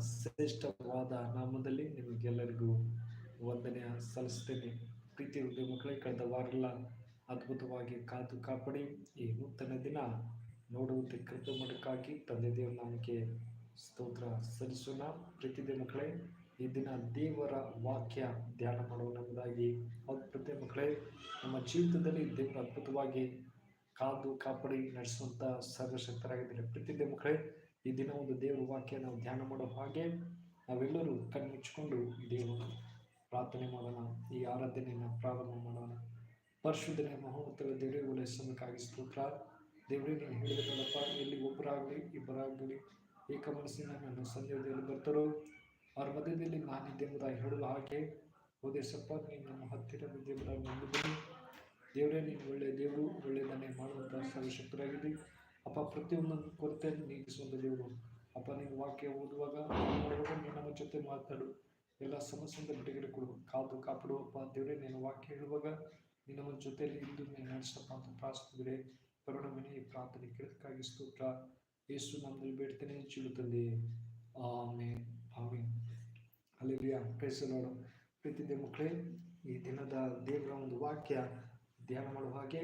ಶ್ರೇಷ್ಠವಾದ ನಾಮದಲ್ಲಿ ನಿಮಗೆಲ್ಲರಿಗೂ ವಂದನೆಯ ಸಲ್ಲಿಸ್ತೇನೆ ಪ್ರೀತಿ ಹೃದಯ ಮಕ್ಕಳೇ ಕಳೆದ ವಾರೆಲ್ಲ ಅದ್ಭುತವಾಗಿ ಕಾದು ಕಾಪಾಡಿ ಈ ನೂತನ ದಿನ ನೋಡುವಂತೆ ಕೃಪೆ ತಂದೆ ದೇವರ ನಾಮಕ್ಕೆ ಸ್ತೋತ್ರ ಸಲ್ಲಿಸೋಣ. ಪ್ರೀತಿ ದೇವ ಮಕ್ಕಳೇ ಈ ದಿನ ದೇವರ ವಾಕ್ಯ ಧ್ಯಾನ ಮಾಡೋಣ ಹೌದು ಪ್ರತಿ ಮಕ್ಕಳೇ ನಮ್ಮ ಜೀವಿತದಲ್ಲಿ ದೇವರ ಅದ್ಭುತವಾಗಿ ಕಾದು ಕಾಪಾಡಿ ನಡೆಸುವಂತ ಸರ್ವಶಕ್ತರಾಗಿದ್ದಾರೆ. ಪ್ರೀತಿ ದೇವ ಮಕ್ಕಳೇ ಈ ದಿನ ಒಂದು ದೇವರ ವಾಕ್ಯ ನಾವು ಧ್ಯಾನ ಮಾಡೋ ಹಾಗೆ ನಾವೆಲ್ಲರೂ ಕಣ್ಮುಚ್ಚಿಕೊಂಡು ದೇವರು ಪ್ರಾರ್ಥನೆ ಮಾಡೋಣ, ಈ ಆರಾಧನೆಯನ್ನು ಪ್ರಾರಂಭ ಮಾಡೋಣ. ಪರಿಶುದ್ಧನೆ ಮಹೋತ್ತರ ದೇವರುಗಳ ಸಮಯಕ್ಕಾಗಿ ಸ್ತೋತ್ರ. ದೇವರೇ, ನೀನು ಹೇಳಿದ್ರಲ್ಲಪ್ಪ ಎಲ್ಲಿ ಒಬ್ಬರಾಗಲಿ, ಇಬ್ಬರಾಗಲಿ ಏಕ ಮನಸ್ಸಿನ ನನ್ನ ಸಂಜೆಯಲ್ಲಿ ಬರ್ತಾರೋ, ಅವ್ರ ಮಧ್ಯದಲ್ಲಿ ನಾನು ಎಂಬುದಾಗಿ ಹೇಳುವ ಹಾಗೆ ಓದೇಶಪ್ಪ ನೀನು ನಮ್ಮ ಹತ್ತಿರ ದೇವರಾಗಿ ನಂಬಿದ್ದೀನಿ. ದೇವರೇ, ನೀನು ಒಳ್ಳೆಯ ದೇವರು ಒಳ್ಳೆಯದನ್ನೇ ಮಾಡುವಂಥ ಸರ್ವಶಕ್ತರಾಗಿದ್ದಿ. ಅಪ್ಪ, ಪ್ರತಿಯೊಂದನ್ನು ಕೊರತೆಯನ್ನು ನೀಗಿಸುವಂಥ ದೇವರು. ಅಪ್ಪ ನೀನು ವಾಕ್ಯ ಓದುವಾಗ ನೀನು ನಮ್ಮ ಜೊತೆ ಮಾತಾಡು. ಎಲ್ಲ ಸಮಸ್ಯೆಯಿಂದ ಬಿಡುಗಡೆ ಕೊಡು ಕಾದು ಕಾಪಾಡುವಪ್ಪ ದೇವರೇ ನೀನು ವಾಕ್ಯ ಹೇಳುವಾಗ ನೀನು ನಮ್ಮ ಜೊತೆಯಲ್ಲಿ ಇದ್ದು ನೀನು ನಡೆಸಪ್ಪ ಅಂತ ಪ್ರಾರ್ಥಿಸಿದ್ರೆ ಕರುಣಮನೆ ಈ ಪ್ರಾರ್ಥನೆ ಕೇಳಕ್ಕಾಗಿ ಸ್ತೋತ್ರ. ಯೇಸು ನಮ್ಮಲ್ಲಿ ಬೇಡ್ತೇನೆ ಚೀಳು ತಂದೆ ಆಮೆ ಆಮೆ ಅಲ್ಲಿ ನೋಡು ಪ್ರೀತಿದೆ ಮಕ್ಕಳೇ, ಈ ದಿನದ ದೇವರ ಒಂದು ವಾಕ್ಯ ಧ್ಯಾನ ಮಾಡುವ ಹಾಗೆ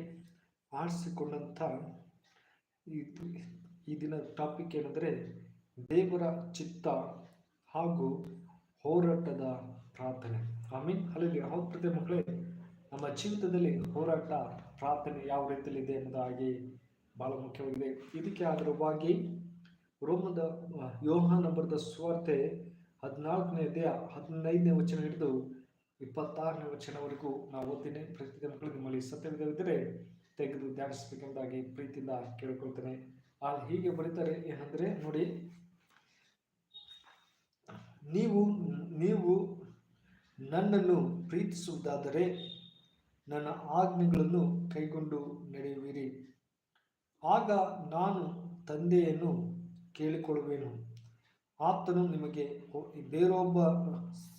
ಆರಿಸಿಕೊಂಡಂಥ ಈ ದಿನ ಟಾಪಿಕ್ ಏನಂದರೆ ದೇವರ ಚಿತ್ತ ಹಾಗೂ ಹೋರಾಟದ ಪ್ರಾರ್ಥನೆ. ಆಮೀನ್. ಅಲ್ಲಿ ಹೌದು ಪ್ರತಿ ಮಕ್ಕಳೇ, ನಮ್ಮ ಜೀವಿತದಲ್ಲಿ ಹೋರಾಟ, ಪ್ರಾರ್ಥನೆ ಯಾವ ರೀತಿಯಲ್ಲಿ ಇದೆ ಎಂಬುದಾಗಿ ಬಹಳ ಮುಖ್ಯವಾಗಿದೆ. ಇದಕ್ಕೆ ಆಧಾರವಾಗಿ ರೋಮದ ಯೋಹಾನ ಬರೆದ ಸ್ವಾರ್ಥೆ ಹದಿನಾಲ್ಕನೇ ದೇಹ ಹದಿನೈದನೇ ವಚನ ಹಿಡಿದು ಇಪ್ಪತ್ತಾರನೇ ವಚನವರೆಗೂ ನಾವು ಓದ್ತೀನಿ. ಪ್ರತಿ ಮಕ್ಕಳು, ನಿಮ್ಮಲ್ಲಿ ಸತ್ಯವಿದ್ದರೆ ತೆಗೆದು ಧ್ಯಾನಿಸಬೇಕೆಂದಾಗಿ ಪ್ರೀತಿಯಿಂದ ಕೇಳಿಕೊಳ್ತೇನೆ. ಆ ಹೀಗೆ ಬರೀತಾರೆ ಏನಂದ್ರೆ ನೋಡಿ. ನೀವು ನೀವು ನನ್ನನ್ನು ಪ್ರೀತಿಸುವುದಾದರೆ ನನ್ನ ಆಜ್ಞೆಗಳನ್ನು ಕೈಗೊಂಡು ನಡೆಯುವಿರಿ. ಆಗ ನಾನು ತಂದೆಯನ್ನು ಕೇಳಿಕೊಳ್ಳುವೆನು. ಆತನು ನಿಮಗೆ ಬೇರೊಬ್ಬ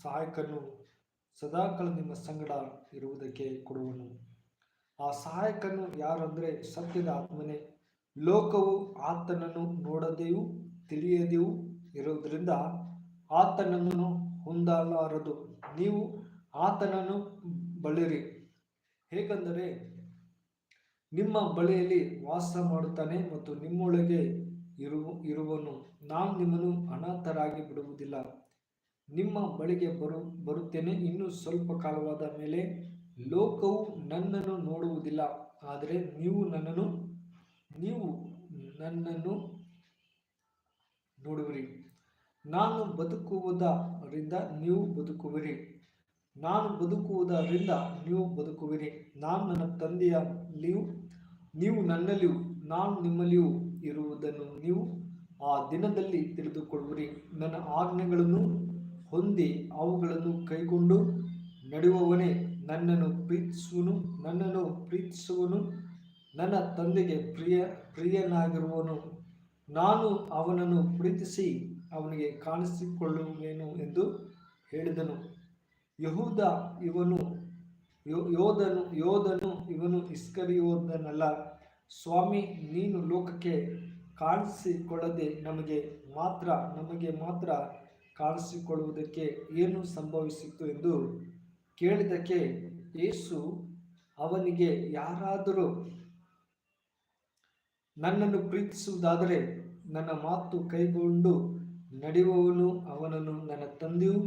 ಸಹಾಯಕನು ಸದಾಕಾಲ ನಿಮ್ಮ ಸಂಗಡ ಇರುವುದಕ್ಕೆ ಕೊಡುವನು. ಆ ಸಹಾಯಕನು ಯಾರಂದ್ರೆ ಸತ್ಯದ ಆತ್ಮನೇ. ಲೋಕವು ಆತನನ್ನು ನೋಡದೆಯೂ ತಿಳಿಯದೆಯೂ ಇರುವುದರಿಂದ ಆತನನ್ನು ಹೊಂದಲಾರದು. ನೀವು ಆತನನ್ನು ಬಳಿರಿ. ಹೇಗೆಂದರೆ, ನಿಮ್ಮ ಬಳಿಯಲ್ಲಿ ವಾಸ ಮಾಡುತ್ತಾನೆ ಮತ್ತು ನಿಮ್ಮೊಳಗೆ ಇರು, ಇರುವನು. ನಾನು ನಿಮ್ಮನ್ನು ಅನಾಥರಾಗಿ ಬಿಡುವುದಿಲ್ಲ. ನಿಮ್ಮ ಬಳಿಗೆ ಬರು, ಬರುತ್ತೇನೆ. ಇನ್ನೂ ಸ್ವಲ್ಪ ಕಾಲವಾದ ಮೇಲೆ ಲೋಕವು ನನ್ನನ್ನು ನೋಡುವುದಿಲ್ಲ, ಆದರೆ ನೀವು ನನ್ನನ್ನು ನೀವು ನನ್ನನ್ನು ನೋಡುವಿರಿ. ನಾನು ಬದುಕುವುದರಿಂದ ನೀವು ಬದುಕುವಿರಿ. ನಾನು ಬದುಕುವುದರಿಂದ ನೀವು ಬದುಕುವಿರಿ. ನಾನು ನನ್ನ ತಂದೆಯಲ್ಲಿಯೂ ನೀವು ನನ್ನಲ್ಲಿಯೂ, ನಾನು ನಿಮ್ಮಲ್ಲಿಯೂ ಇರುವುದನ್ನು ನೀವು ಆ ದಿನದಲ್ಲಿ ತಿಳಿದುಕೊಳ್ಳುವಿರಿ. ನನ್ನ ಆಜ್ಞೆಗಳನ್ನು ಹೊಂದಿ ಅವುಗಳನ್ನು ಕೈಗೊಂಡು ನಡೆಯುವವನೇ ನನ್ನನ್ನು ಪ್ರೀತಿಸುವನು ನನ್ನನ್ನು ಪ್ರೀತಿಸುವನು, ನನ್ನ ತಂದೆಗೆ ಪ್ರಿಯ, ಪ್ರಿಯನಾಗಿರುವನು. ನಾನು ಅವನನ್ನು ಪ್ರೀತಿಸಿ ಅವನಿಗೆ ಕಾಣಿಸಿಕೊಳ್ಳುವೇನು ಎಂದು ಹೇಳಿದನು. ಯಹೂದ ಇವನು ಯೋಧನು ಯೋಧನು ಇವನು ಇಸ್ಕರಿಯೋದನಲ್ಲ ಸ್ವಾಮಿ, ನೀನು ಲೋಕಕ್ಕೆ ಕಾಣಿಸಿಕೊಳ್ಳದೆ ನಮಗೆ ಮಾತ್ರ ನಮಗೆ ಮಾತ್ರ ಕಾಣಿಸಿಕೊಳ್ಳುವುದಕ್ಕೆ ಏನು ಸಂಭವಿಸಿತು ಎಂದು ಕೇಳಿದಕ್ಕೆ ಯೇಸು ಅವನಿಗೆ, ಯಾರಾದರೂ ನನ್ನನ್ನು ಪ್ರೀತಿಸುವುದಾದರೆ ನನ್ನ ಮಾತು ಕೈಗೊಂಡು ನಡೆಯುವವನು ಅವನನ್ನು ನನ್ನ ತಂದೆಯೂ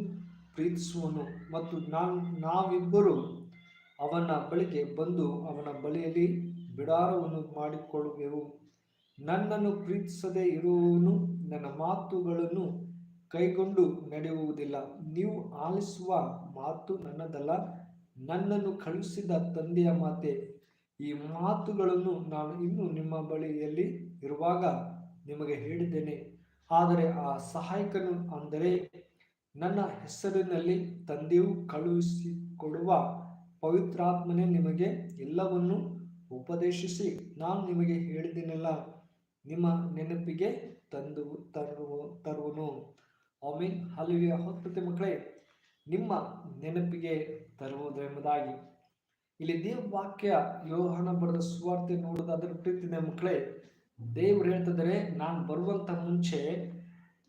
ಪ್ರೀತಿಸುವನು. ಮತ್ತು ನಾನು, ನಾವಿಬ್ಬರು ಅವನ ಬಳಿಗೆ ಬಂದು ಅವನ ಬಳಿಯಲ್ಲಿ ಬಿಡಾರವನ್ನು ಮಾಡಿಕೊಳ್ಳುವೆವು. ನನ್ನನ್ನು ಪ್ರೀತಿಸದೇ ಇರುವವನು ನನ್ನ ಮಾತುಗಳನ್ನು ಕೈಗೊಂಡು ನಡೆಯುವುದಿಲ್ಲ. ನೀವು ಆಲಿಸುವ ಮಾತು ನನ್ನದಲ್ಲ, ನನ್ನನ್ನು ಕಳುಹಿಸಿದ ತಂದೆಯ ಮಾತೆ. ಈ ಮಾತುಗಳನ್ನು ನಾನು ಇನ್ನು ನಿಮ್ಮ ಬಳಿಯಲ್ಲಿ ಇರುವಾಗ ನಿಮಗೆ ಹೇಳಿದ್ದೇನೆ. ಆದರೆ ಆ ಸಹಾಯಕನು ಅಂದರೆ ನನ್ನ ಹೆಸರಿನಲ್ಲಿ ತಂದೆಯು ಕಳುಹಿಸಿಕೊಡುವ ಪವಿತ್ರಾತ್ಮನೇ ನಿಮಗೆ ಎಲ್ಲವನ್ನು ಉಪದೇಶಿಸಿ, ನಾನು ನಿಮಗೆ ಹೇಳಿದ್ದೇನೆಲ್ಲ ನಿಮ್ಮ ನೆನಪಿಗೆ ತಂದು, ತರುವ, ತರುವನು. ಆಮೀನ್. ಹಲವಿಯ ಹೊತ್ತತೆ ಮಕ್ಕಳೇ, ನಿಮ್ಮ ನೆನಪಿಗೆ ತರುವುದೆಂಬುದಾಗಿ. ಇಲ್ಲಿ ದೇವ ವಾಕ್ಯ ಯೋಹನ ಬರೆದ ಸುವಾರ್ತೆ ನೋಡೋದು ಅದರ ಪ್ರೀತಿನ ಮಕ್ಕಳೇ. ದೇವ್ರು ಹೇಳ್ತಿದ್ದಾರೆ, ನಾನು ಬರುವಂತ ಮುಂಚೆ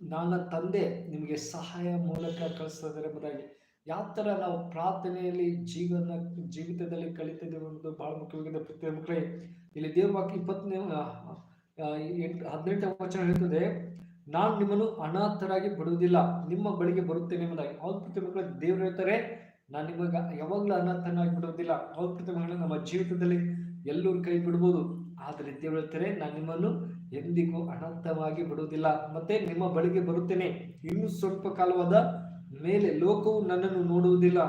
ನನ್ನ ತಂದೆ ನಿಮಗೆ ಸಹಾಯ ಮೂಲಕ ಕಳಿಸ್ತಿದ್ದಾರೆ ಎಂಬುದಾಗಿ ಯಾವ ಥರ ನಾವು ಪ್ರಾರ್ಥನೆಯಲ್ಲಿ ಜೀವನ, ಜೀವಿತದಲ್ಲಿ ಕಲಿತಿದ್ದೇವೆ ಅನ್ನೋದು ಬಹಳ ಮುಖ್ಯವಾಗಿದೆ ಪ್ರತಿ ಮಕ್ಕಳೇ. ಇಲ್ಲಿ ದೇವ್ರ ವಾಕ್ಯ ಇಪ್ಪತ್ತನೇ ಎಂಟು, ಹದಿನೆಂಟನೇ ವಚನ ಹೇಳ್ತದೆ ನಾನು ನಿಮ್ಮನ್ನು ಅನಾಥರಾಗಿ ಬಿಡುವುದಿಲ್ಲ. ನಿಮ್ಮ ಬಳಿಗೆ ಬರುತ್ತೇನೆ ಎಂಬುದಾಗಿ. ಅವ್ರ ಪ್ರತಿ ಮಕ್ಕಳ ದೇವ್ರು ಹೇಳ್ತಾರೆ, ನಾನು ನಿಮಗೆ ಯಾವಾಗಲೂ ಅನಾಥನಾಗಿ ಬಿಡುವುದಿಲ್ಲ. ಪ್ರತಿ ಮಕ್ಕಳು ನಮ್ಮ ಜೀವಿತದಲ್ಲಿ ಎಲ್ಲರೂ ಕೈ ಬಿಡ್ಬೋದು. ಆದರೆ ದೇವರು ಹೇಳ್ತಾರೆ, ನಾನು ನಿಮ್ಮನ್ನು ಎಂದಿಗೂ ಅನಾಥವಾಗಿ ಬಿಡುವುದಿಲ್ಲ. ಮತ್ತೆ ನಿಮ್ಮ ಬಳಿಗೆ ಬರುತ್ತೇನೆ. ಇನ್ನು ಸ್ವಲ್ಪ ಕಾಲವಾದ ಮೇಲೆ ಲೋಕವು ನನ್ನನ್ನು ನೋಡುವುದಿಲ್ಲ.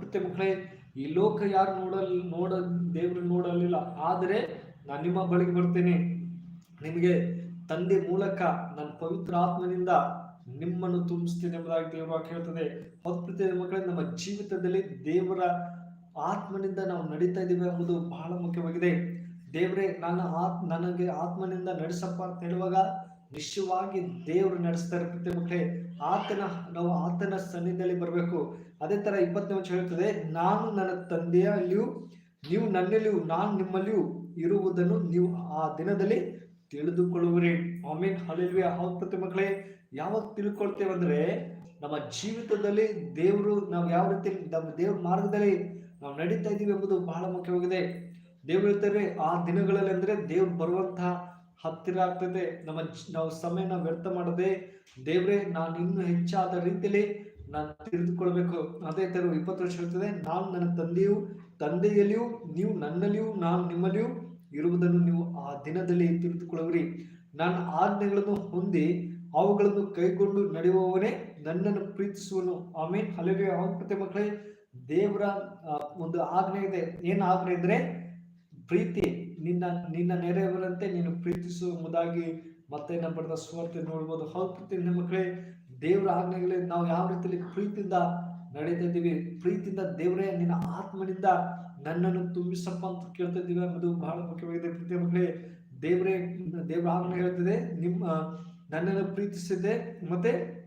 ಪ್ರತಿ ಮಕ್ಕಳೇ ಈ ಲೋಕ ಯಾರು ನೋಡಲ್, ನೋಡ, ದೇವರು ನೋಡಲಿಲ್ಲ. ಆದರೆ ನಾನು ನಿಮ್ಮ ಬಳಿಗೆ ಬರ್ತೇನೆ. ನಿಮಗೆ ತಂದೆ ಮೂಲಕ ನನ್ನ ಪವಿತ್ರ ಆತ್ಮನಿಂದ ನಿಮ್ಮನ್ನು ತುಂಬಿಸ್ತೇನೆ ಎಂಬುದಾಗಿ ದೇವರು ಹೇಳ್ತದೆ. ಪ್ರತಿ ಮಕ್ಕಳೇ, ನಮ್ಮ ಜೀವಿತದಲ್ಲಿ ದೇವರ ಆತ್ಮನಿಂದ ನಾವು ನಡೀತಾ ಇದ್ದೀವಿ ಎಂಬುದು ಬಹಳ ಮುಖ್ಯವಾಗಿದೆ. ದೇವರೇ, ನನ್ನ ಆತ್, ನನಗೆ ಆತ್ಮನಿಂದ ನಡೆಸಪ್ಪ ಅಂತ ಹೇಳುವಾಗ ನಿಶ್ಚಯವಾಗಿ ದೇವರು ನಡೆಸ್ತಾರೆ ಪ್ರತಿ ಮಕ್ಕಳೇ. ಆತನ, ನಾವು ಆತನ ಸನ್ನಿಧಿಯಲ್ಲಿ ಬರಬೇಕು. ಅದೇ ತರ ಇಪ್ಪತ್ತನೇ ವರ್ಷ ಹೇಳ್ತದೆ, ನಾನು ನನ್ನ ತಂದೆಯಲ್ಲಿಯೂ, ನೀವು ನನ್ನಲ್ಲಿಯೂ, ನಾನು ನಿಮ್ಮಲ್ಲಿಯೂ ಇರುವುದನ್ನು ನೀವು ಆ ದಿನದಲ್ಲಿ ತಿಳಿದುಕೊಳ್ಳುವಿರಿ. ಆಮೇನ್. ಹಲಿಲ್ವಿ ಪ್ರತಿ ಮಕ್ಕಳೇ, ಯಾವಾಗ ತಿಳ್ಕೊಳ್ತೇವೆ ಅಂದ್ರೆ ನಮ್ಮ ಜೀವಿತದಲ್ಲಿ ದೇವರು ನಾವು ಯಾವ ರೀತಿ, ನಮ್ಮ ದೇವ್ರ ಮಾರ್ಗದಲ್ಲಿ ನಾವು ನಡೀತಾ ಇದ್ದೀವಿ ಎಂಬುದು ಬಹಳ ಮುಖ್ಯವಾಗಿದೆ. ದೇವ್ರು ಹೇಳ್ತಾರೆ, ಆ ದಿನಗಳಲ್ಲಿ ಅಂದ್ರೆ ದೇವ್ರು ಬರುವಂತಹ ಹತ್ತಿರ ಆಗ್ತದೆ. ನಮ್ಮ ನಾವು ಸಮಯನ ವ್ಯರ್ಥ ಮಾಡದೆ, ದೇವ್ರೆ, ನಾನು ಇನ್ನೂ ಹೆಚ್ಚಾದ ರೀತಿಯಲ್ಲಿ ನಾನು ತಿಳಿದುಕೊಳ್ಬೇಕು. ಅದೇ ತರ ಇಪ್ಪತ್ತು ವರ್ಷ ಇರ್ತದೆ ನಾನು ನನ್ನ ತಂದೆಯು, ತಂದೆಯಲ್ಲಿಯೂ, ನೀವು ನನ್ನಲ್ಲಿಯೂ, ನಾನು ನಿಮ್ಮಲ್ಲಿಯೂ ಇರುವುದನ್ನು ನೀವು ಆ ದಿನದಲ್ಲಿ ತಿಳಿದುಕೊಳ್ಳುವಿರಿ. ನಾನು ಆಜ್ಞೆಗಳನ್ನು ಹೊಂದಿ ಅವುಗಳನ್ನು ಕೈಗೊಂಡು ನಡೆಯುವವನೇ ನನ್ನನ್ನು ಪ್ರೀತಿಸುವನು. ಆಮೇನ್. ಹಲವೇ ಪ್ರತಿ ಮಕ್ಕಳೇ, ದೇವರ ಒಂದು ಆಜ್ಞೆ ಇದೆ. ಏನು ಆಜ್ಞೆ ಇದ್ರೆ ಪ್ರೀತಿ. ನಿನ್ನ ನಿನ್ನ ನೆರೆಯವರಂತೆ ನೀನು ಪ್ರೀತಿಸುವುದಾಗಿ ಮತ್ತೆ ನಮ್ಮ ಬರೆದ ಸ್ವಾರ್ಥ ನೋಡ್ಬೋದು. ಹೌದು ಮಕ್ಕಳೇ, ದೇವರ ಆಜ್ಞೆಗಳೇ ನಾವು ಯಾವ ರೀತಿಯಲ್ಲಿ ಪ್ರೀತಿಯಿಂದ ನಡೀತಾ ಇದ್ದೀವಿ ಪ್ರೀತಿಯಿಂದ ದೇವರೇ ನಿನ್ನ ಆತ್ಮನಿಂದ ನನ್ನನ್ನು ತುಂಬಿಸಪ್ಪ ಅಂತ ಕೇಳ್ತಾ ಅನ್ನೋದು ಬಹಳ ಮುಖ್ಯವಾಗಿದೆ. ಪ್ರತಿ ಮಕ್ಕಳೇ ದೇವರೇ, ದೇವರ ಹೇಳ್ತದೆ. ನಿಮ್ಮ, ನನ್ನನ್ನು ಪ್ರೀತಿಸಿದೆ. ಮತ್ತೆ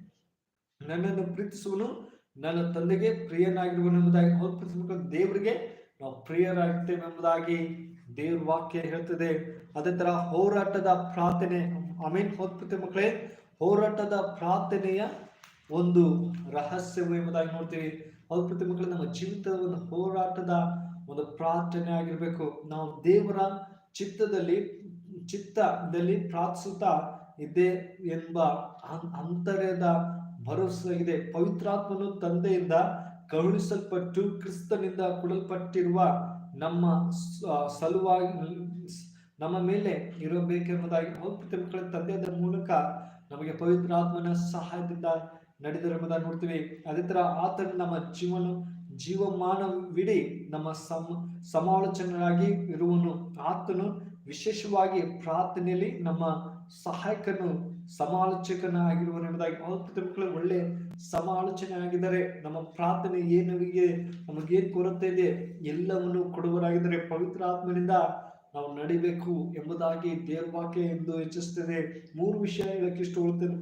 ನನ್ನನ್ನು ಪ್ರೀತಿಸುವನು ನನ್ನ ತಂದೆಗೆ ಪ್ರಿಯನಾಗಿರುವನು ಎಂಬುದಾಗಿ ಹೌದು ದೇವರಿಗೆ ನಾವು ಪ್ರಿಯರಾಗ್ತೇವೆ ಎಂಬುದಾಗಿ ದೇವ್ರ ವಾಕ್ಯ ಹೇಳ್ತದೆ. ಅದೇ ತರ ಹೋರಾಟದ ಪ್ರಾರ್ಥನೆ, ಆಮೇನ್. ಹೊತ್ತು ಮಕ್ಕಳೇ ಹೋರಾಟದ ಪ್ರಾರ್ಥನೆಯ ಒಂದು ರಹಸ್ಯವು ಎಂಬುದಾಗಿ ನೋಡ್ತೀವಿ. ಹೌದು ಪ್ರತಿ ಮಕ್ಕಳು ನಮ್ಮ ಜೀವಿತದ ಒಂದು ಹೋರಾಟದ ಒಂದು ಪ್ರಾರ್ಥನೆ ಆಗಿರ್ಬೇಕು. ನಾವು ದೇವರ ಚಿತ್ತದಲ್ಲಿ ಚಿತ್ತದಲ್ಲಿ ಪ್ರಾರ್ಥಿಸುತ್ತಾ ಇದೆ ಎಂಬ ಅಂತರ್ಯದ ಭರವಸೆ ಇದೆ. ಪವಿತ್ರಾತ್ಮನು ತಂದೆಯಿಂದ ಕರುಣಿಸಲ್ಪಟ್ಟು ಕ್ರಿಸ್ತನಿಂದ ಕೊಡಲ್ಪಟ್ಟಿರುವ ನಮ್ಮ ಸಲುವಾಗಿ, ನಮ್ಮ ಮೇಲೆ ಇರಬೇಕೆಂಬುದಾಗಿ ಮಕ್ಕಳ ತಂದೆಯದ ಮೂಲಕ ನಮಗೆ ಪವಿತ್ರಾತ್ಮನ ಸಹಾಯದಿಂದ ನಡೆದಿರುವುದಾಗಿ ನೋಡ್ತೀವಿ. ಅದೇ ತರ ಆತನ ನಮ್ಮ ಜೀವನ ಜೀವಮಾನವಿಡೀ ನಮ್ಮ ಸಮ ಸಮಾಲೋಚನರಾಗಿ ಇರುವನು. ಆತನು ವಿಶೇಷವಾಗಿ ಪ್ರಾರ್ಥನೆಯಲ್ಲಿ ನಮ್ಮ ಸಹಾಯಕನು, ಸಮಾಲೋಚಕನಾಗಿರುವನೆಂಬುದಾಗಿ ಮಕ್ಕಳು ಒಳ್ಳೆ ಸಮಾಲೋಚನೆ ಆಗಿದ್ದಾರೆ ನಮ್ಮ ಪ್ರಾರ್ಥನೆ ಏನಿಗೆ ನಮಗೇನು ಕೊರತೆ ಇದೆ, ಎಲ್ಲವನ್ನು ಕೊಡುವರಾಗಿದ್ದರೆ ಪವಿತ್ರ ಆತ್ಮನಿಂದ ನಾವು ನಡಿಬೇಕು ಎಂಬುದಾಗಿ ದೇವವಾಕ್ಯ ಎಂದು ಹೆಚ್ಚಿಸುತ್ತದೆ ಮೂರು ವಿಷಯ ಹೇಳಕ್ಕೆ ಇಷ್ಟ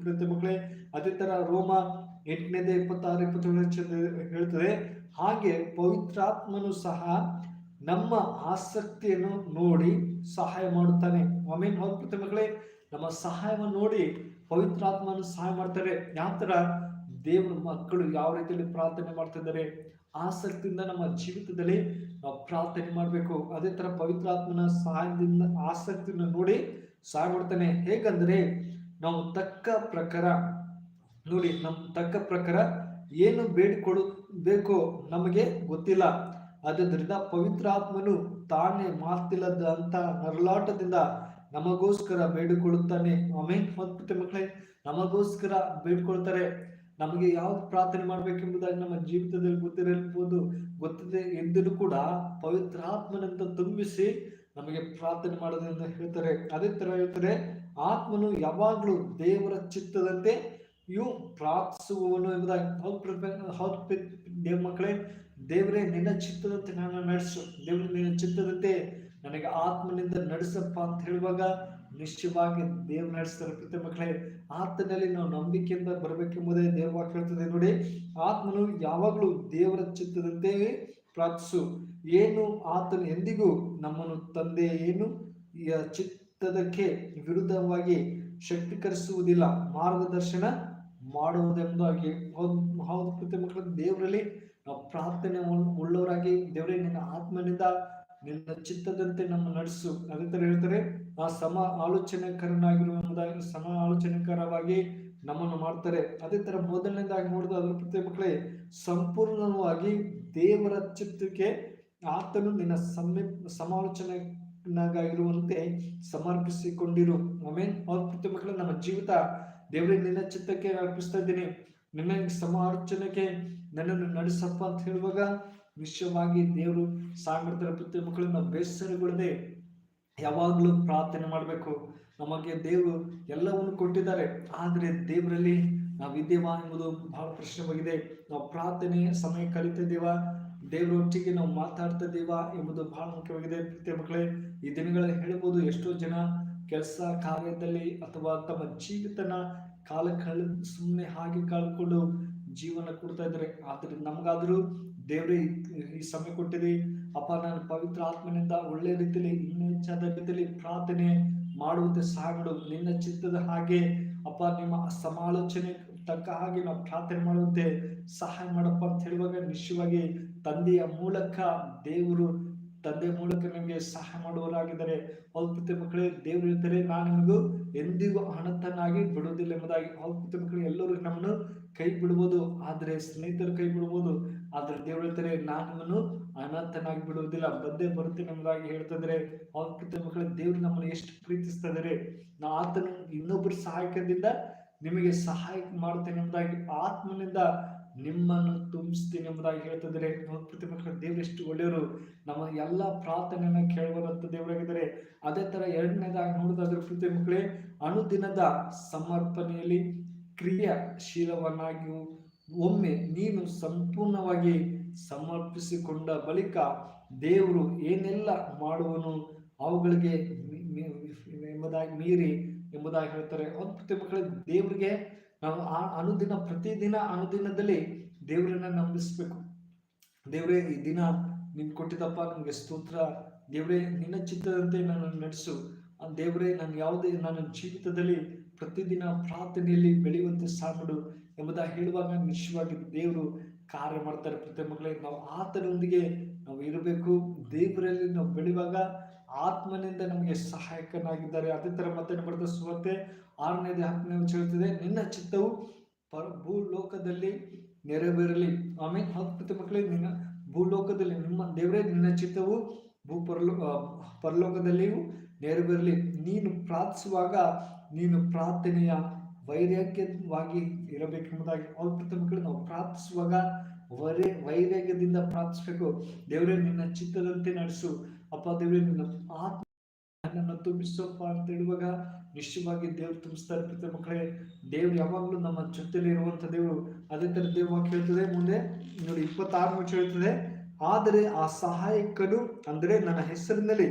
ಪ್ರತಿ ಮಕ್ಕಳೇ. ಅದೇ ತರ ರೋಮ ಎಂಟನೇದೇ ಇಪ್ಪತ್ತಾರು ಇಪ್ಪತ್ತೇಳು ಹೇಳ್ತದೆ ಹಾಗೆ ಪವಿತ್ರಾತ್ಮನು ಸಹ ನಮ್ಮ ಆಸಕ್ತಿಯನ್ನು ನೋಡಿ ಸಹಾಯ ಮಾಡುತ್ತಾನೆ. ಒಮೇನ್ ಪ್ರತಿ ಮಕ್ಕಳೇ ನಮ್ಮ ಸಹಾಯವನ್ನು ನೋಡಿ ಪವಿತ್ರಾತ್ಮನು ಸಹಾಯ ಮಾಡ್ತಾರೆ ಯಾವ ಥರ ದೇವರ ಮಕ್ಕಳು ಯಾವ ರೀತಿಯಲ್ಲಿ ಪ್ರಾರ್ಥನೆ ಮಾಡ್ತಿದ್ದಾರೆ? ಆಸಕ್ತಿಯಿಂದ ನಮ್ಮ ಜೀವಿತದಲ್ಲಿ ನಾವು ಪ್ರಾರ್ಥನೆ ಮಾಡಬೇಕು. ಅದೇ ಥರ ಪವಿತ್ರಾತ್ಮನ ಸಹಾಯದಿಂದ ಆಸಕ್ತಿಯನ್ನು ನೋಡಿ ಸಹಾಯ ಮಾಡ್ತಾನೆ. ಹೇಗಂದ್ರೆ ನಾವು ತಕ್ಕ ಪ್ರಕಾರ, ನೋಡಿ ನಮ್ಮ ತಕ್ಕ ಪ್ರಕಾರ ಏನು ಬೇಡಿಕೊಡು ಬೇಕೋ ನಮಗೆ ಗೊತ್ತಿಲ್ಲ. ಆದ್ದರಿಂದ ಪವಿತ್ರಾತ್ಮನು ತಾನೇ ಮಾತಿಲ್ಲದ ಅಂತ ನರಳಾಟದಿಂದ ನಮಗೋಸ್ಕರ ಬೇಡಿಕೊಳ್ಳುತ್ತಾನೆ. ಆಮೇನ್. ಮತ್ತೆ ಮಕ್ಕಳೇ, ನಮಗೋಸ್ಕರ ಬೇಡ್ಕೊಳ್ತಾರೆ ನಮಗೆ ಯಾವ ಪ್ರಾರ್ಥನೆ ಮಾಡ್ಬೇಕೆಂಬುದಾಗಿ ನಮ್ಮ ಜೀವಿತದಲ್ಲಿ ಗೊತ್ತಿರಬಹುದು ಗೊತ್ತಿದೆ ಎಂದರೂ ಕೂಡ ಪವಿತ್ರಾತ್ಮನಂತ ತುಂಬಿಸಿ ನಮಗೆ ಪ್ರಾರ್ಥನೆ ಮಾಡೋದ್ರಿಂದ ಹೇಳ್ತಾರೆ. ಅದೇ ತರ ಹೇಳ್ತಾರೆ, ಆತ್ಮನು ಯಾವಾಗಲೂ ದೇವರ ಚಿತ್ತದಂತೆ ಇವು ಪ್ರಾರ್ಥಿಸುವವನು ಎಂಬುದಾಗಿ ಹೌದು ದೇವ ಮಕ್ಕಳೇ, ದೇವರೇ, ನಿನ್ನ ಚಿತ್ತದಂತೆ ನಾನು ನಡೆಸು. ದೇವರು, ನಿನ್ನ ಚಿತ್ತದಂತೆ ನನಗೆ ಆತ್ಮನಿಂದ ನಡೆಸಪ್ಪ ಅಂತ ಹೇಳುವಾಗ ನಿಶ್ಚಯವಾಗಿ ದೇವ್ ನಡೆಸ್ತಾರೆ ಪ್ರತಿ ಮಕ್ಕಳೇ. ಆತನಲ್ಲಿ ನಾವು ನಂಬಿಕೆಯಿಂದ ಬರಬೇಕೆಂಬುದೇ ದೇವವಾಗಿ ಹೇಳ್ತದೆ. ನೋಡಿ, ಆತ್ಮನು ಯಾವಾಗಲೂ ದೇವರ ಚಿತ್ತದಂತೆ ಪ್ರಾರ್ಥಿಸು. ಏನು ಆತನು ಎಂದಿಗೂ ನಮ್ಮನ್ನು ತಂದೆ ಏನು? ಚಿತ್ತದಕ್ಕೆ ವಿರುದ್ಧವಾಗಿ ಶಕ್ತೀಕರಿಸುವುದಿಲ್ಲ. ಮಾರ್ಗದರ್ಶನ ಮಾಡುವುದೆಂಬುದಾಗಿ ಹೌದು ಹೌದು ಪ್ರತಿ ದೇವರಲ್ಲಿ ನಾವು ಪ್ರಾರ್ಥನೆ ಉಳ್- ಉಳ್ಳವರಾಗಿ ದೇವರೇ, ನಿನ್ನ ಆತ್ಮನಿಂದ ನಿನ್ನ ಚಿತ್ತದಂತೆ ನಮ್ಮ ನಡೆಸು. ಅದೇ ತರ ಹೇಳ್ತಾರೆ, ಆ ಸಮ ಆಲೋಚನೆಕರನಾಗಿರುವುದಾಗಿ ಸಮ ಆಲೋಚನೆಕರವಾಗಿ ನಮ್ಮನ್ನು ಮಾಡ್ತಾರೆ. ಅದೇ ತರ ಮೊದಲನೇದಾಗಿ ನೋಡಿದ ಅದ್ರ ಪ್ರತಿ ಮಕ್ಕಳೇ, ಸಂಪೂರ್ಣವಾಗಿ ದೇವರ ಚಿತ್ತಕ್ಕೆ ಆತನು ನಿನ್ನ ಸಮಿ ಸಮಾಲೋಚನೆಗಾಗಿರುವಂತೆ ಸಮರ್ಪಿಸಿಕೊಂಡಿರು. ಆಮೇನ್. ಅವ್ರ ಪ್ರತಿ ಮಕ್ಕಳು, ನಮ್ಮ ಜೀವಿತ ದೇವರಿಗೆ ನಿನ್ನ ಚಿತ್ತಕ್ಕೆ ಅರ್ಪಿಸ್ತಾ ಇದ್ದೀನಿ. ನಿನ್ನ ಸಮಾರ್ಚನೆಗೆ ನನ್ನನ್ನು ನಡೆಸಪ್ಪ ಅಂತ ಹೇಳುವಾಗ ನಿಶ್ಚಯವಾಗಿ ದೇವರು ಸಾಮರ್ಥ್ಯ ಪ್ರತಿ ಮಕ್ಕಳನ್ನ ಬೇಸರಗೊಳ್ಳದೆ ಯಾವಾಗಲೂ ಪ್ರಾರ್ಥನೆ ಮಾಡಬೇಕು. ನಮಗೆ ದೇವರು ಎಲ್ಲವನ್ನು ಕೊಟ್ಟಿದ್ದಾರೆ. ಆದರೆ ದೇವರಲ್ಲಿ ನಾವು ಇದ್ದೇವಾ ಎಂಬುದು ಬಹಳ ಪ್ರಶ್ನೆವಾಗಿದೆ ನಾವು ಪ್ರಾರ್ಥನೆ ಸಮಯ ಕಲಿತಿದ್ದೇವಾ ದೇವರೊಟ್ಟಿಗೆ ನಾವು ಮಾತಾಡ್ತಾ ಇದ್ದೇವಾ ಎಂಬುದು ಬಹಳ ಮುಖ್ಯವಾಗಿದೆ. ಪ್ರೀತಿಯ ಮಕ್ಕಳೇ, ಈ ದಿನಗಳಲ್ಲಿ ಹೇಳ್ಬೋದು ಎಷ್ಟೋ ಜನ ಕೆಲಸ ಕಾರ್ಯದಲ್ಲಿ ಅಥವಾ ತಮ್ಮ ಜೀವಿತನ ಕಾಲ ಕಳೆದು ಸುಮ್ಮನೆ ಹಾಗೆ ಕಳ್ಕೊಂಡು ಜೀವನ ಕೊಡ್ತಾ ಇದ್ದಾರೆ. ಆದರೆ ನಮಗಾದರೂ ದೇವರೇ, ಈ- ಸಮಯ ಕೊಟ್ಟಿದೆ. ಅಪ್ಪ, ನಾನು ಪವಿತ್ರ ಆತ್ಮನಿಂದ ಒಳ್ಳೆ ರೀತಿಯಲ್ಲಿ ಇನ್ನೂ ಹೆಚ್ಚಾದ ರೀತಿಯಲ್ಲಿ ಪ್ರಾರ್ಥನೆ ಮಾಡುವಂತೆ ಮಾಡು. ನಿನ್ನ ಚಿತ್ತದ ಹಾಗೆ ಅಪ್ಪ, ನಿಮ್ಮ ಸಮಾಲೋಚನೆ ತಕ್ಕ ಹಾಗೆ ನಾವು ಪ್ರಾರ್ಥನೆ ಮಾಡುವಂತೆ ಸಹಾಯ ಮಾಡಪ್ಪ ಅಂತ ಹೇಳುವಾಗ ನಿಶ್ಚಯವಾಗಿ ತಂದೆಯ ಮೂಲಕ ದೇವರು ತಂದೆ ಮೂಲಕ ನಿಮಗೆ ಸಹಾಯ ಮಾಡುವವರಾಗಿದ್ದಾರೆ ಅಲ್ಪತೆ ಮಕ್ಕಳೇ, ದೇವರು ಹೇಳ್ತಾರೆ, ನಾನು ನಿಮಗೂ ಎಂದಿಗೂ ಅನಂತನಾಗಿ ಬಿಡುವುದಿಲ್ಲ ಎಂಬುದಾಗಿ ಅಲ್ಪತೆ ಮಕ್ಕಳು ಎಲ್ಲರೂ ನಮ್ಮನ್ನು ಕೈ ಬಿಡ್ಬೋದು ಆದರೆ ಸ್ನೇಹಿತರು ಕೈ ಬಿಡ್ಬೋದು ಆದರೆ ದೇವರು ಹೇಳ್ತಾರೆ, ನಾನು ನಿಮ್ಮನ್ನು ಅನಂತನಾಗಿ ಬಿಡುವುದಿಲ್ಲ, ಬಂದೇ ಬರುತ್ತೆ ಎಂಬುದಾಗಿ ಹೇಳ್ತಿದ್ರೆ ಅಲ್ಪತೆ ಮಕ್ಕಳ, ದೇವರು ನಮ್ಮನ್ನು ಎಷ್ಟು ಪ್ರೀತಿಸ್ತಾ ಇದ್ದಾರೆ, ನಾ ಆತನ ಇನ್ನೊಬ್ಬರ ಸಹಾಯಕದಿಂದ ನಿಮಗೆ ಸಹಾಯ ಮಾಡ್ತೇನೆ ಎಂಬುದಾಗಿ ಆತ್ಮನಿಂದ ನಿಮ್ಮನ್ನು ತುಂಬಿಸ್ತೀನಿ ಎಂಬುದಾಗಿ ಹೇಳ್ತಿದ್ದಾರೆ. ಪ್ರತಿ ಮಕ್ಕಳು, ದೇವರು ಎಷ್ಟು ಒಳ್ಳೆಯವರು. ನಮ್ಮ ಎಲ್ಲ ಪ್ರಾರ್ಥನೆಯನ್ನ ಕೇಳುವಂತ ದೇವರಾಗಿದ್ದಾರೆ. ಅದೇ ತರ ಎರಡನೇದಾಗಿ ನೋಡೋದಾದ್ರೆ ಪ್ರತಿ ಮಕ್ಕಳೇ, ಅನುದಿನದ ಸಮರ್ಪಣೆಯಲ್ಲಿ ಕ್ರಿಯಾಶೀಲವನ್ನಾಗಿಯೂ ಒಮ್ಮೆ ನೀನು ಸಂಪೂರ್ಣವಾಗಿ ಸಮರ್ಪಿಸಿಕೊಂಡ ಬಳಿಕ ದೇವರು ಏನೆಲ್ಲ ಮಾಡುವನು ಅವುಗಳಿಗೆ ಎಂಬುದಾಗಿ ಮೀರಿ, ಎಂಬುದಾಗಿ ಹೇಳ್ತಾರೆ. ಒಂದು ಪ್ರತಿ ಮಕ್ಕಳು, ದೇವರಿಗೆ ನಾವು ಆ ಅನುದಿನ ಪ್ರತಿದಿನ ಅನುದಿನದಲ್ಲಿ ದೇವರನ್ನ ನಂಬಿಸ್ಬೇಕು. ದೇವರೇ, ಈ ದಿನ ನೀನ್ ಕೊಟ್ಟಿದ್ದಪ್ಪ ನನಗೆ ಸ್ತೋತ್ರ. ದೇವರೇ, ನಿನ್ನ ಚಿತ್ತದಂತೆ ನಾನು ನಡೆಸು. ದೇವರೇ, ನಾನು ಯಾವುದೇ, ನನ್ನ ಜೀವಿತದಲ್ಲಿ ಪ್ರತಿದಿನ ಪ್ರಾರ್ಥನೆಯಲ್ಲಿ ಬೆಳೆಯುವಂತೆ ಸಾಮಡು ಎಂಬುದಾಗಿ ಹೇಳುವಾಗ ನಿಶ್ಚಯವಾಗಿ ದೇವರು ಕಾರ್ಯ ಮಾಡ್ತಾರೆ. ಪ್ರತಿ ಮಕ್ಕಳೇ ನಾವು ಆತನೊಂದಿಗೆ ನಾವು ಇರಬೇಕು. ದೇವರಲ್ಲಿ ನಾವು ಬೆಳೆಯುವಾಗ ಆತ್ಮನಿಂದ ನಮಗೆ ಸಹಾಯಕನಾಗಿದ್ದಾರೆ. ಅದೇ ತರ ಮತ್ತೆ ಬರೆದ ಸುವತೆ ಆರನೇದು ಹತ್ತನೇ ಹೇಳ್ತಿದೆ ನಿನ್ನ ಚಿತ್ತವು ಪರ ಭೂಲೋಕದಲ್ಲಿ ನೆರವೇರಲಿ. ಆಮೇಲೆ ಹತ್ತು ಮಕ್ಕಳೇ, ನಿನ್ನ ಭೂಲೋಕದಲ್ಲಿ ನಿಮ್ಮ ದೇವರೇ, ನಿನ್ನ ಚಿತ್ತವು ಭೂ ಪರಲೋ ಪರಲೋಕದಲ್ಲಿಯೂ ನೆರವೇರಲಿ. ನೀನು ಪ್ರಾರ್ಥಿಸುವಾಗ ನೀನು ಪ್ರಾರ್ಥನೆಯ ವೈರಾಗ್ಯವಾಗಿ ಇರಬೇಕೆಂಬುದಾಗಿ. ಅಲ್ಪತ ಮಕ್ಕಳು, ನಾವು ಪ್ರಾರ್ಥಿಸುವಾಗ ವರೇ ವೈರಾಗ್ಯದಿಂದ ಪ್ರಾರ್ಥಿಸಬೇಕು. ದೇವರೇ, ನಿನ್ನ ಚಿತ್ತದಂತೆ ನಡೆಸು. ಅಪ್ಪ ದೇವ್ರೆ ನಿನ್ನ ಆತ್ಮ ನನ್ನನ್ನು ತುಂಬಿಸಪ್ಪ ಅಂತ ಹೇಳುವಾಗ ನಿಶ್ಚಯವಾಗಿ ದೇವ್ರು ತುಂಬಿಸ್ತಾರೆ ಪ್ರತಿ ಮಕ್ಕಳೇ. ದೇವ್ರು ಯಾವಾಗಲೂ ನಮ್ಮ ಜೊತೆಲಿ ಇರುವಂತ ದೇವರು. ಅದೇ ತರ ದೇವ್ ಹೇಳ್ತದೆ. ಮುಂದೆ ನೋಡಿ ಇಪ್ಪತ್ತಾರು ನಿಮಿಷ ಹೇಳ್ತದೆ. ಆದರೆ ಆ ಸಹಾಯಕನು ಅಂದ್ರೆ ನನ್ನ ಹೆಸರಿನಲ್ಲಿ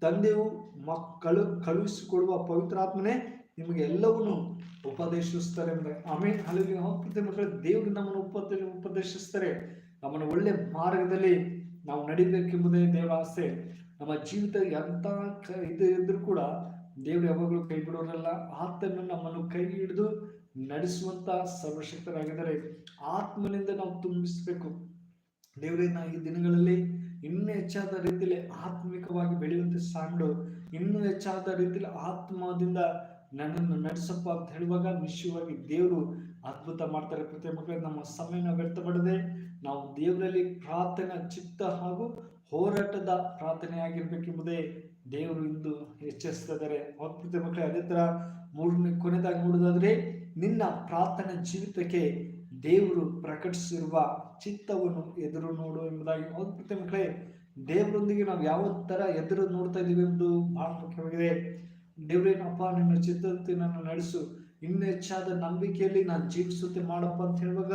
ತಂದೆಯು ಮಕ್ಕಳು ಕಳುಹಿಸಿಕೊಡುವ ಪವಿತ್ರಾತ್ಮನೇ ನಿಮಗೆ ಎಲ್ಲವನ್ನೂ ಉಪದೇಶಿಸ್ತಾರೆ ಎಂಬುದಾಗಿ ಆಮೇಲೆ ಅಲ್ಲಿ ಪ್ರತಿ ಮಕ್ಕಳು, ದೇವರು ನಮ್ಮನ್ನು ಉಪದೇಶ ಉಪದೇಶಿಸ್ತಾರೆ. ನಮ್ಮನ್ನು ಒಳ್ಳೆ ಮಾರ್ಗದಲ್ಲಿ ನಾವು ನಡಿಬೇಕೆಂಬುದೇ ದೇವರ ಆಸೆ. ನಮ್ಮ ಜೀವಿತ ಎಂತ ಇದು ಇದ್ರೂ ಕೂಡ ದೇವ್ರು ಯಾವಾಗಲೂ ಕೈ ಬಿಡೋರಲ್ಲ. ಆತನು ನಮ್ಮನ್ನು ಕೈ ಹಿಡಿದು ನಡೆಸುವಂತ ಸರ್ವಶಕ್ತರಾಗಿದ್ದಾರೆ. ಆತ್ಮನಿಂದ ನಾವು ತುಂಬಿಸ್ಬೇಕು. ದೇವರೇ, ನಾ ಈ ದಿನಗಳಲ್ಲಿ ಇನ್ನೂ ಹೆಚ್ಚಾದ ರೀತಿಯಲ್ಲಿ ಆತ್ಮಿಕವಾಗಿ ಬೆಳೆಯುವಂತೆ ಸಾಂಡು ಇನ್ನೂ ಹೆಚ್ಚಾದ ರೀತಿಯಲ್ಲಿ ಆತ್ಮದಿಂದ ನನ್ನನ್ನು ನಡೆಸಪ್ಪ ಅಂತ ಹೇಳುವಾಗ ನಿಶ್ಚಯವಾಗಿ ದೇವರು ಅದ್ಭುತ ಮಾಡ್ತಾರೆ. ಪ್ರತಿ ಮಕ್ಕಳ, ನಮ್ಮ ಸಮಯನ ವ್ಯರ್ಥ ಮಾಡದೆ ನಾವು ದೇವರಲ್ಲಿ ಪ್ರಾರ್ಥನಾ ಚಿತ್ತ ಹಾಗೂ ಹೋರಾಟದ ಪ್ರಾರ್ಥನೆ ಆಗಿರ್ಬೇಕೆಂಬುದೇ ದೇವರು ಇಂದು ಎಚ್ಚರಿಸ್ತಿದ್ದಾರೆ ಪ್ರತಿ ಮಕ್ಕಳೇ, ಅದೇ ಥರ ಮೂರನೇ, ಕೊನೆದಾಗಿ ನೋಡೋದಾದ್ರೆ ನಿನ್ನ ಪ್ರಾರ್ಥನೆ ಜೀವಿತಕ್ಕೆ ದೇವರು ಪ್ರಕಟಿಸಿರುವ ಚಿತ್ತವನ್ನು ಎದುರು ನೋಡು ಎಂಬುದಾಗಿ. ಅವ್ರ ಮಕ್ಕಳೇ, ದೇವರೊಂದಿಗೆ ನಾವು ಯಾವ ಥರ ಎದುರು ನೋಡ್ತಾ ಇದ್ದೀವಿ ಎಂಬುದು ಬಹಳ ಮುಖ್ಯವಾಗಿದೆ. ದೇವರೇನಪ್ಪ, ನಿನ್ನ ಚಿತ್ತದಂತೆ ನನ್ನ ನಡೆಸು. ಇನ್ನೂ ಹೆಚ್ಚಾದ ನಂಬಿಕೆಯಲ್ಲಿ ನಾನು ಜೀವಿಸುತ್ತೆ ಮಾಡಪ್ಪ ಅಂತ ಹೇಳುವಾಗ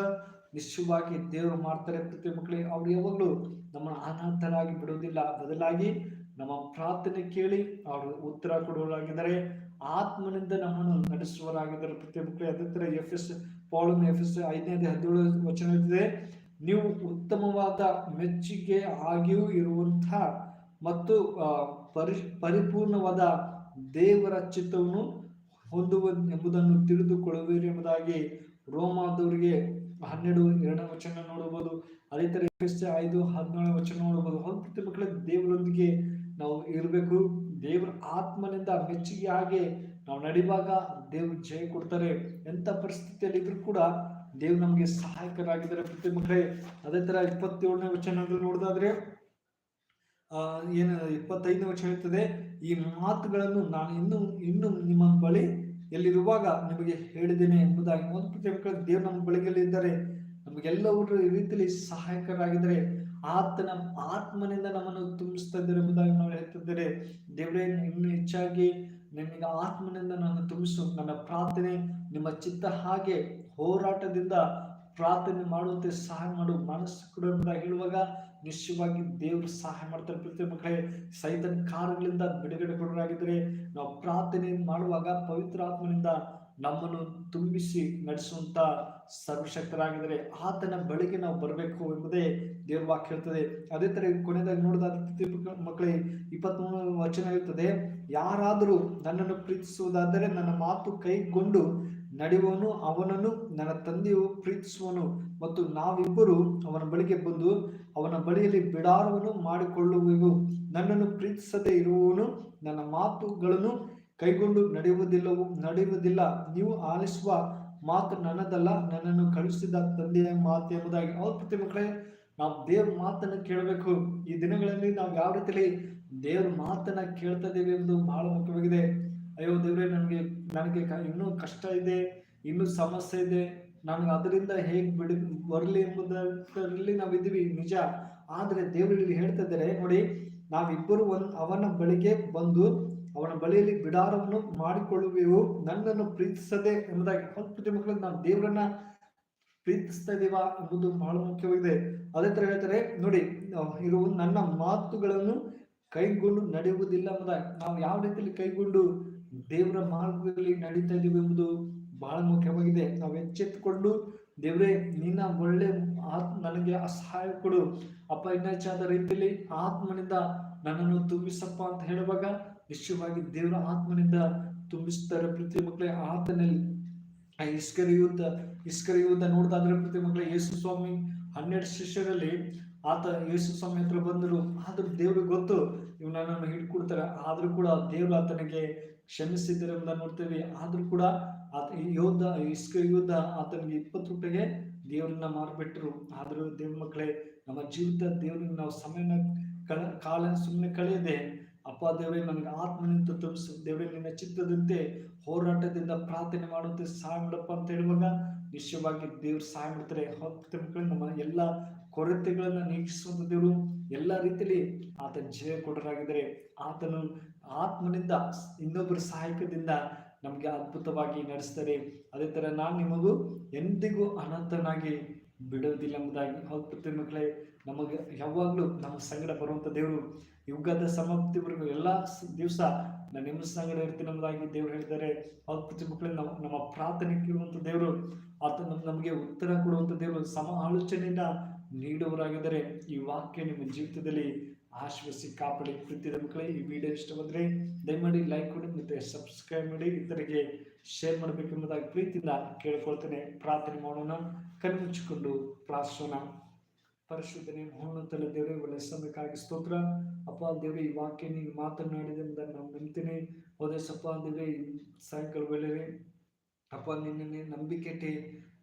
ನಿಶ್ಚಯವಾಗಿ ದೇವರು ಮಾಡ್ತಾರೆ ಪ್ರತಿ ಮಕ್ಕಳಿಗೆ ಅವ್ರು ಯಾವಾಗಲೂ ನಮ್ಮ ಅನಾಥರಾಗಿ ಬಿಡುವುದಿಲ್ಲ. ಬದಲಾಗಿ ನಮ್ಮ ಪ್ರಾರ್ಥನೆ ಕೇಳಿ ಅವರು ಉತ್ತರ ಕೊಡುವರಾಗಿದ್ದಾರೆ ಆತ್ಮನಿಂದ ನಮ್ಮನ್ನು ನಡೆಸುವರಾಗಿದ್ದಾರೆ ಪ್ರತಿ ಮಕ್ಕಳಿಗೆ ಅದೇ ತರ ಎಫ್ ಎಸ್ ಪಾಳು ಎಫ್ ಎಸ್ ಐದನೇ ಹದಿನೇಳು ವಚನ ಇದೆ ನೀವು ಉತ್ತಮವಾದ ಮೆಚ್ಚುಗೆ ಆಗಿಯೂ ಇರುವಂತಹ ಮತ್ತು ಪರಿ, ಪರಿಪೂರ್ಣವಾದ ದೇವರ ಚಿತ್ತವನ್ನು ಹೊಂದುವ, ಎಂಬುದನ್ನು ತಿಳಿದುಕೊಳ್ಳುವಿರಿ ಎಂಬುದಾಗಿ ರೋಮಾದವರಿಗೆ ಹನ್ನೆರಡು, ಎರಡನೇ ವಚನ ನೋಡಬಹುದು. ಅದೇ ತರ ಐದು, ಹದಿನೇಳನೇ ವಚನ ನೋಡಬಹುದು. ಹೌದು ಪ್ರತಿ ಮಕ್ಕಳ, ದೇವರೊಂದಿಗೆ ನಾವು ಇರಬೇಕು. ದೇವರ ಆತ್ಮನಿಂದ ಮೆಚ್ಚುಗೆ ಹಾಗೆ ನಾವು ನಡಿವಾಗ ದೇವ್ರು ಜಯ ಕೊಡ್ತಾರೆ. ಎಂತ ಪರಿಸ್ಥಿತಿಯಲ್ಲಿ ಇದ್ರು ಕೂಡ ದೇವ್ರು ನಮಗೆ ಸಹಾಯಕರಾಗಿದ್ದಾರೆ ಪ್ರತಿ ಮಕ್ಕಳೇ. ಅದೇ ತರ ಇಪ್ಪತ್ತೇಳನೇ ವಚನ ನೋಡೋದಾದ್ರೆ, ಆ, ಏನು ಇಪ್ಪತ್ತೈದನೇ ವಚನ ಇರ್ತದೆ, ಈ ಮಾತುಗಳನ್ನು ನಾನು ಇನ್ನು ಇನ್ನು ನಿಮ್ಮ ಬಳಿ ಎಲ್ಲಿರುವಾಗ ನಿಮಗೆ ಹೇಳಿದ್ದೇನೆ ಎಂಬುದಾಗಿ ಒಂದು ಪ್ರತಿ ಮಕ್ಕಳ ನಮ್ಮ ಬಳಿಗಲ್ಲಿದ್ದಾರೆ ನಮಗೆಲ್ಲವೂ ರೀತಿಯಲ್ಲಿ ಸಹಾಯಕರಾಗಿದ್ದಾರೆ. ಆತನ ಆತ್ಮನಿಂದ ನಮ್ಮನ್ನು ತುಂಬಿಸ್ತಾ ಇದ್ದಾರೆ ಎಂಬುದಾಗಿ ನಾವು ಹೇಳ್ತಿದ್ದಾರೆ ದೇವರೇ ಇನ್ನು ಹೆಚ್ಚಾಗಿ ನಿಮಗೆ ಆತ್ಮನಿಂದ ನಾನು ತುಂಬಿಸು. ನನ್ನ ಪ್ರಾರ್ಥನೆ ನಿಮ್ಮ ಚಿತ್ತ ಹಾಗೆ ಹೋರಾಟದಿಂದ ಪ್ರಾರ್ಥನೆ ಮಾಡುವಂತೆ ಸಹಾಯ ಮಾಡು ಮನಸ್ಸು ಕೂಡ ಹೇಳುವಾಗ ನಿಶ್ಚಯವಾಗಿ ದೇವರು ಸಹಾಯ ಮಾಡ್ತಾರೆ ಪ್ರತಿ ಮಕ್ಕಳೇ. ಸೈತನ್ ಕಾರ್ಯಗಳಿಂದ ಬಿಡುಗಡೆ ಕೊಡರಾಗಿದ್ರೆ ನಾವು ಪ್ರಾರ್ಥನೆ ಮಾಡುವಾಗ ಪವಿತ್ರ ಆತ್ಮನಿಂದ ನಮ್ಮನ್ನು ತುಂಬಿಸಿ ನಡೆಸುವಂತ ಸರ್ವಶಕ್ತರಾಗಿದ್ದಾರೆ ಆತನ ಬಳಿಗೆ ನಾವು ಬರಬೇಕು ಎಂಬುದೇ ದೇವ್ರ ವಾಕ್ಯ ಹೇಳ್ತದೆ. ಅದೇ ತರ ಕೊನೆಯದಾಗಿ ನೋಡಿದ ಮಕ್ಕಳೇ ಇಪ್ಪತ್ತ್ ವಚನ ಇರ್ತದೆ ಯಾರಾದರೂ ನನ್ನನ್ನು ಪ್ರೀತಿಸುವುದಾದರೆ ನನ್ನ ಮಾತು ಕೈಗೊಂಡು ನಡೆಯುವನು ಅವನನ್ನು ನನ್ನ ತಂದೆಯು ಪ್ರೀತಿಸುವನು ಮತ್ತು ನಾವಿಬ್ಬರು ಅವನ ಬಳಿಗೆ ಬಂದು ಅವನ ಬಳಿಯಲ್ಲಿ ಬಿಡಾರವನ್ನು ಮಾಡಿಕೊಳ್ಳುವೆವು. ನನ್ನನ್ನು ಪ್ರೀತಿಸದೇ ಇರುವವನು ನನ್ನ ಮಾತುಗಳನ್ನು ಕೈಗೊಂಡು ನಡೆಯುವುದಿಲ್ಲವು, ನಡೆಯುವುದಿಲ್ಲ. ನೀವು ಆಲಿಸುವ ಮಾತು ನನ್ನದಲ್ಲ, ನನ್ನನ್ನು ಕಳುಹಿಸಿದ ತಂದೆಯ ಮಾತು ಎಂಬುದಾಗಿ. ಅವ್ರ ಪ್ರತಿ ಮಕ್ಕಳೇ ನಾವು ದೇವ್ರ ಮಾತನ್ನು ಕೇಳಬೇಕು. ಈ ದಿನಗಳಲ್ಲಿ ನಾವು ಯಾವ ರೀತಿಯಲ್ಲಿ ದೇವ್ರ ಮಾತನ್ನ ಕೇಳ್ತಾ ಇದ್ದೇವೆ ಎಂದು ಬಹಳ ಮುಖ್ಯವಾಗಿದೆ. ಅಯ್ಯೋ ದೇವ್ರೆ, ನನಗೆ ನನಗೆ ಇನ್ನೂ ಕಷ್ಟ ಇದೆ, ಇನ್ನೂ ಸಮಸ್ಯೆ ಇದೆ. ನನಗೆ ಅದರಿಂದ ಹೇಗೆ ಬಿಡಿ, ಬರಲಿ ಎಂಬುದರಲ್ಲಿ ನಾವಿದ್ದೀವಿ ನಿಜ. ಆದರೆ ದೇವರಲ್ಲಿ ಹೇಳ್ತಾ ಇದ್ದಾರೆ ನೋಡಿ, ನಾವಿಬ್ಬರು ಒಂದ್, ಅವನ ಬಳಿಗೆ ಬಂದು, ಅವನ ಬಳಿಯಲ್ಲಿ ಬಿಡಾರವನ್ನು ಮಾಡಿಕೊಳ್ಳುವೆವು, ನನ್ನನ್ನು ಪ್ರೀತಿಸದೆ ಎಂಬುದಾಗಿ. ಪ್ರತಿ ಮಕ್ಕಳಿಗೆ ನಾವು ದೇವರನ್ನ ಪ್ರೀತಿಸ್ತಾ ಇದೀವಾ ಎಂಬುದು ಬಹಳ ಮುಖ್ಯವಾಗಿದೆ. ಅದೇ ತರ ಹೇಳ್ತಾರೆ, ನೋಡಿ ಇರುವ ನನ್ನ ಮಾತುಗಳನ್ನು ಕೈಗೊಂಡು ನಡೆಯುವುದಿಲ್ಲ ಎಂಬುದಾಗಿ. ನಾವು ಯಾವ ರೀತಿಯಲ್ಲಿ ಕೈಗೊಂಡು ದೇವರ ಮಾರ್ಗದಲ್ಲಿ ನಡೀತಾ ಇದೀವಿ ಎಂಬುದು ಬಹಳ ಮುಖ್ಯವಾಗಿದೆ. ನಾವು ಎಚ್ಚೆತ್ತುಕೊಂಡು, ದೇವರೇ, ನಿನ್ನ ಒಳ್ಳೆ ಆತ್ಮ ನನಗೆ ಅಸಹಾಯ ಕೊಡು. ಅಪ್ಪ, ಇನ್ನೆಚ್ಚಾದ ರೀತಿಯಲ್ಲಿ ಆತ್ಮನಿಂದ ನನ್ನನ್ನು ತುಂಬಿಸಪ್ಪ ಅಂತ ಹೇಳುವಾಗ ನಿಶ್ಚಯವಾಗಿ ದೇವರ ಆತ್ಮನಿಂದ ತುಂಬಿಸ್ತಾರೆ ಪ್ರತಿ ಮಕ್ಕಳೇ. ಆತನಲ್ಲಿ ಇಸ್ಕರಿಯುದ್ಧ ಇಸ್ಕರಿಯುದ್ಧ ನೋಡ್ತಾ ಪ್ರತಿ ಮಕ್ಕಳೇ, ಯೇಸು ಸ್ವಾಮಿ ಹನ್ನೆರಡು ಶಿಷ್ಯರಲ್ಲಿ ಆತ ಯೇಸು ಸ್ವಾಮಿ ಹತ್ರ ಬಂದರು. ಆದ್ರೂ ದೇವ್ರಿಗೆ ಗೊತ್ತು ಇವ್ ನನ್ನನ್ನು ಹಿಡ್ಕೊಡ್ತಾರೆ. ಆದ್ರೂ ಕೂಡ ದೇವ್ರು ಆತನಿಗೆ ಕ್ಷಮಿಸಿದ್ದಾರೆ ಅಂತ ನೋಡ್ತೇವೆ. ಆದ್ರೂ ಕೂಡ ಆತ ಯೋಧ ಇಸ್ಕ ಯೋಧ ಆತನಿಗೆ ಇಪ್ಪತ್ತು ರೂಪಾಯಿಗೆ ದೇವ್ರನ್ನ ಮಾರ್ಬಿಟ್ರು. ಆದ್ರೂ ದೇವ್ರ ಮಕ್ಕಳೇ, ನಮ್ಮ ಜೀವಿತ ದೇವ್ರಿಗೆ ನಾವು ಸಮಯನ ಕಳ, ಕಾಲ ಸುಮ್ಮನೆ ಕಳೆಯದೆ, ಅಪ್ಪ ದೇವರೇ, ನನಗೆ ಆತ್ಮನಿಂದ ತುಂಬಿಸು ದೇವರೇ, ನಿನ್ನ ಚಿತ್ತದಂತೆ ಹೋರಾಟದಿಂದ ಪ್ರಾರ್ಥನೆ ಮಾಡುತ್ತೆ ಸಹಾಯ ಮಾಡಪ್ಪ ಅಂತ ಹೇಳುವಾಗ ನಿಶ್ಚಯವಾಗಿ ದೇವ್ರು ಸಹಾಯ ಮಾಡ್ತಾರೆ ಮಕ್ಕಳು, ನಮ್ಮ ಎಲ್ಲ ಕೊರತೆಗಳನ್ನ ನೀಗಿಸುವಂತ ದೇವರು ಎಲ್ಲ ರೀತಿಯಲ್ಲಿ ಆತ ಜಯ ಕೊಡರಾಗಿದ್ದರೆ. ಆತನು ಆತ್ಮನಿಂದ ಇನ್ನೊಬ್ಬರ ಸಹಾಯಕದಿಂದ ನಮಗೆ ಅದ್ಭುತವಾಗಿ ನಡೆಸ್ತಾರೆ. ಅದೇ ತರ ನಾನು ನಿಮಗೂ ಎಂದಿಗೂ ಅನಂತನಾಗಿ ಬಿಡೋದಿಲ್ಲ ಎಂಬುದಾಗಿ. ಹೌದು ಮಕ್ಕಳೇ, ನಮಗೆ ಯಾವಾಗಲೂ ನಮ್ಮ ಸಂಗಡ ಬರುವಂಥ ದೇವರು. ಯುಗದ ಸಮಾಪ್ತಿವರೆಗೂ ಎಲ್ಲ ದಿವಸ ನಾನು ನಿಮ್ಮ ಸಂಗಡ ಇರ್ತೀನಿ ಎಂಬುದಾಗಿ ದೇವರು ಹೇಳಿದ್ದಾರೆ. ಹೌದು ಮಕ್ಕಳೇ, ನಮ್ಮ ನಮ್ಮ ಪ್ರಾರ್ಥನೆ ಕೇಳುವಂತ ದೇವರು. ಆತ ನಮಗೆ ಉತ್ತರ ಕೊಡುವಂತ ದೇವರು. ಸಮ ಆಲೋಚನೆಯಿಂದ ನೀಡುವರಾಗಿದ್ದಾರೆ ಈ ವಾಕ್ಯ ನಿಮ್ಮ ಜೀವಿತದಲ್ಲಿ ಆಶ್ವಸಿ ಕಾಪಾಡಿ ಪ್ರೀತಿ ಮಕ್ಕಳೇ, ಈ ವಿಡಿಯೋ ಇಷ್ಟ ಬಂದರೆ ದಯಮಾಡಿ ಲೈಕ್ ಕೊಡಿ ಮತ್ತು ಸಬ್ಸ್ಕ್ರೈಬ್ ಮಾಡಿ ಇತರಿಗೆ ಶೇರ್ ಮಾಡಬೇಕೆಂಬುದಾಗಿ ಪ್ರೀತಿಯಿಂದ ಕೇಳ್ಕೊಳ್ತೇನೆ. ಪ್ರಾರ್ಥನೆ ಮಾಡೋಣ ಕಣ್ಮುಚ್ಚಿಕೊಂಡು ಪ್ರಾರ್ಥೋಣ ಪರಿಶುದ್ಧನೆ ಮಹೋನ್ನತಲ ದೇವರೇ, ಒಳ್ಳೆ ಸಮಯಕ್ಕಾಗಿ ಸ್ತೋತ್ರ. ಅಪ್ಪ, ದೇವರೇ, ಈ ವಾಕ್ಯ ನೀವು ಮಾತನಾಡಿದೆ ನಾನು ನಂಬ್ತೀನಿ ಹೋದೆ ಸಪ್ಪ ದೇವರೇ ಸಾಯಂಕಾಲ ವೇಳೆ ಅಪ್ಪ ನಿನ್ನೇ ನಂಬಿಕೆ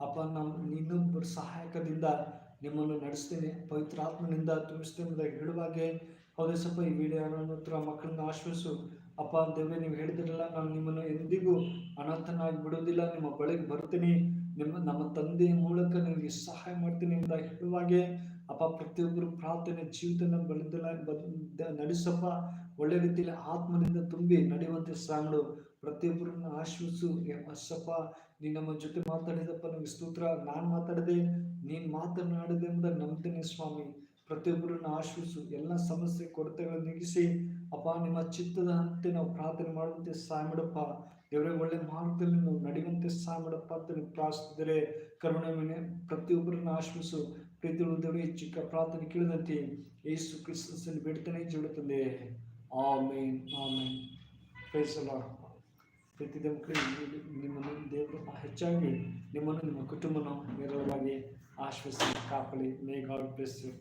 ಅಪ್ಪ ನಮ್ಮ ಇನ್ನೊಬ್ಬರ ಸಹಾಯಕದಿಂದ ನಿಮ್ಮನ್ನು ನಡೆಸ್ತೀನಿ. ಪವಿತ್ರ ಆತ್ಮನಿಂದ ತುಂಬಿಸ್ತೇನೆ ಅಂತ ಹೇಳುವಾಗೆ ಹೌದೇ ಸ್ವಲ್ಪ ಈ ವಿಡಿಯೋ ಹತ್ರ ಮಕ್ಕಳನ್ನ ಆಶ್ವಸು ಅಪ್ಪ ದೇವೇ ನೀವು ಹೇಳಿದಿರಲ್ಲ, ನಾನು ನಿಮ್ಮನ್ನು ಎಂದಿಗೂ ಅನಾಥನಾಗಿ ಬಿಡೋದಿಲ್ಲ ನಿಮ್ಮ ಬಳಿಗೆ ಬರ್ತೀನಿ. ನಿಮ್ಮ, ನಮ್ಮ ತಂದೆಯ ಮೂಲಕ ನಿಮಗೆ ಸಹಾಯ ಮಾಡ್ತೀನಿ ಅಂತ ಹೇಳುವಾಗೆ ಅಪ್ಪ, ಪ್ರತಿಯೊಬ್ಬರು ಪ್ರಾರ್ಥನೆ ಜೀವಿತ ಬಂದ ನಡೆಸಪ್ಪ. ಒಳ್ಳೆ ರೀತಿಯಲ್ಲಿ ಆತ್ಮನಿಂದ ತುಂಬಿ ನಡೆಯುವಂತೆ ಸಾಂಗ್ಳು ಪ್ರತಿಯೊಬ್ಬರನ್ನ ಆಶ್ವಸು ಅಸಪ್ಪ ನೀನು ನಮ್ಮ ಜೊತೆ ಮಾತಾಡಿದಪ್ಪ, ನಮಗೆ ಸ್ತೋತ್ರ. ನಾನು ಮಾತಾಡಿದೆ, ನೀನು ಮಾತನಾಡಿದೆ ಅಂತ ನಂಬ್ತೇನೆ ಸ್ವಾಮಿ. ಪ್ರತಿಯೊಬ್ಬರನ್ನು ಆಶ್ರಿಸು ಎಲ್ಲ ಸಮಸ್ಯೆ ಕೊರತೆಗಳನ್ನು ನೀಗಿಸಿ, ಅಪ್ಪ, ನಿಮ್ಮ ಚಿತ್ತದ ಅಂತೆ ನಾವು ಪ್ರಾರ್ಥನೆ ಮಾಡುವಂತೆ ಸಹಾಯ ಮಾಡಪ್ಪ. ದೇವರೇ, ಒಳ್ಳೆ ಮಾರ್ಗದಲ್ಲಿ ನಾವು ನಡೆಯುವಂತೆ ಸಹಾಯ ಮಾಡಪ್ಪ ಅಂತ ನೀವು ಪ್ರಾರ್ಥಿಸಿದರೆ ಕರುಣೆ ಮೇಲೆ ಪ್ರತಿಯೊಬ್ಬರನ್ನು ಆಶ್ರಿಸು ಪ್ರೀತಿ ದೇವರೇ, ಚಿಕ್ಕ ಪ್ರಾರ್ಥನೆ ಕೇಳಿದಂತೆ ಯೇಸು ಕ್ರಿಸ್ತನಲ್ಲಿ ಬಿಡ್ತಾನೆ ಜೋಡುತ್ತದೆ ಆಮೇನ್ ಆಮೇನ್. ಫೇಸಲ್ಲ ಪ್ರೀತಿದ ಮಕ್ಕಳು ನಿಮ್ಮನ್ನು ದೇವರು ಹೆಚ್ಚಾಗಿ ನಿಮ್ಮನ್ನು ನಿಮ್ಮ ಕುಟುಂಬನ ನೇರವಾಗಿ ಆಶ್ವಸಿ ಕಾಪಲಿ ಮೇ ಗಾಡ್ ಬ್ಲೆಸ್ ಯು